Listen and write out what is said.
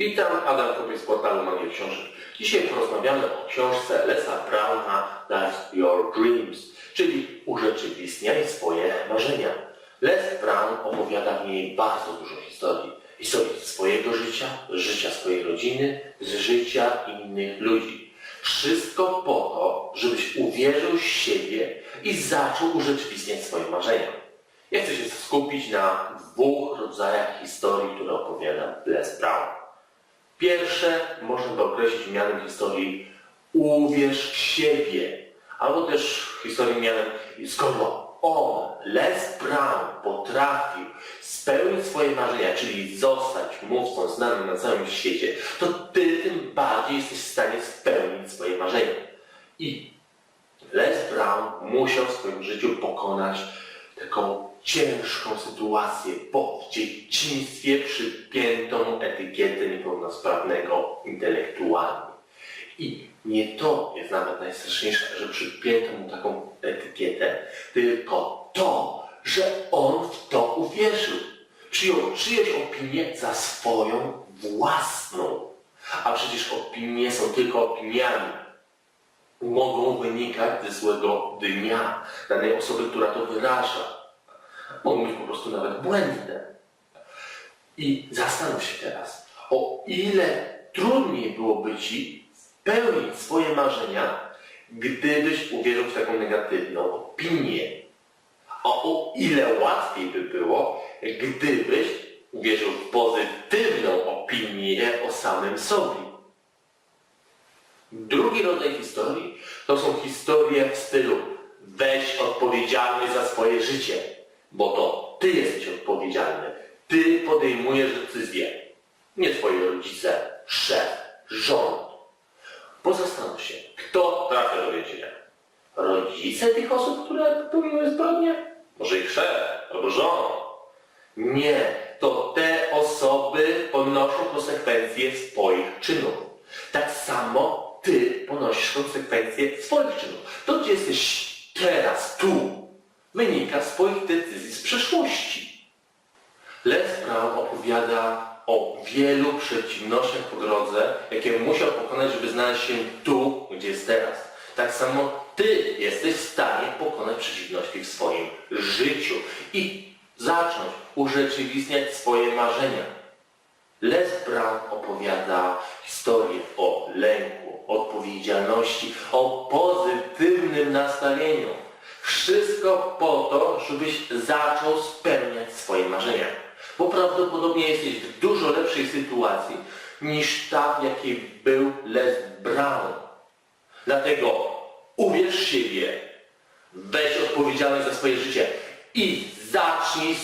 Witam, Adam Kopiec z portalu Magia Książek. Dzisiaj porozmawiamy o książce Lesa Browna Life Your Dreams, czyli urzeczywistniaj swoje marzenia. Les Brown opowiada w niej bardzo dużo historii. Historii swojego życia, życia swojej rodziny, z życia innych ludzi. Wszystko po to, żebyś uwierzył w siebie i zaczął urzeczywistniać swoje marzenia. Ja chcę się skupić na dwóch rodzajach historii, które opowiada Les Brown. Pierwsze można by określić mianem historii uwierz w siebie, albo też historii mianem skoro on, Les Brown, potrafił spełnić swoje marzenia, czyli zostać mówcą znanym na całym świecie, to ty tym bardziej jesteś w stanie spełnić swoje marzenia. I Les Brown musiał w swoim życiu pokonać taką ciężką sytuację, w dzieciństwie przypiętą etykietę niepełnosprawnego intelektualnie. I nie to jest nawet najstraszniejsze, że przypięto mu taką etykietę, tylko to, że on w to uwierzył. Przyjął czyjeś opinię za swoją własną. A przecież opinie są tylko opiniami mogą wynikać ze złego dnia danej osoby, która to wyraża. Mogą być po prostu nawet błędne. I zastanów się teraz, o ile trudniej byłoby Ci spełnić swoje marzenia, gdybyś uwierzył w taką negatywną opinię. A o ile łatwiej by było, gdybyś uwierzył w pozytywną opinię o samym sobie. Drugi rodzaj historii to są historie w stylu weź odpowiedzialność za swoje życie, bo to ty jesteś odpowiedzialny. Ty podejmujesz decyzje, nie twoi rodzice, szef, rząd. Pozastanów się, kto trafia do więzienia? Rodzice tych osób, które popełniły zbrodnie? Może ich szef albo rząd? Nie, to te osoby ponoszą konsekwencje swoich czynów. Tak samo ty ponosisz konsekwencje swoich czynów. To, gdzie jesteś teraz, tu, wynika z swoich decyzji z przeszłości. Les Brown opowiada o wielu przeciwnościach po drodze, jakie musiał pokonać, żeby znaleźć się tu, gdzie jest teraz. Tak samo ty jesteś w stanie pokonać przeciwności w swoim życiu i zacząć urzeczywistniać swoje marzenia. Les Brown opowiada historię o lęku, odpowiedzialności, o pozytywnym nastawieniu. Wszystko po to, żebyś zaczął spełniać swoje marzenia. Bo prawdopodobnie jesteś w dużo lepszej sytuacji niż ta, w jakiej był Les Brown. Dlatego uwierz siebie, weź odpowiedzialność za swoje życie i zacznij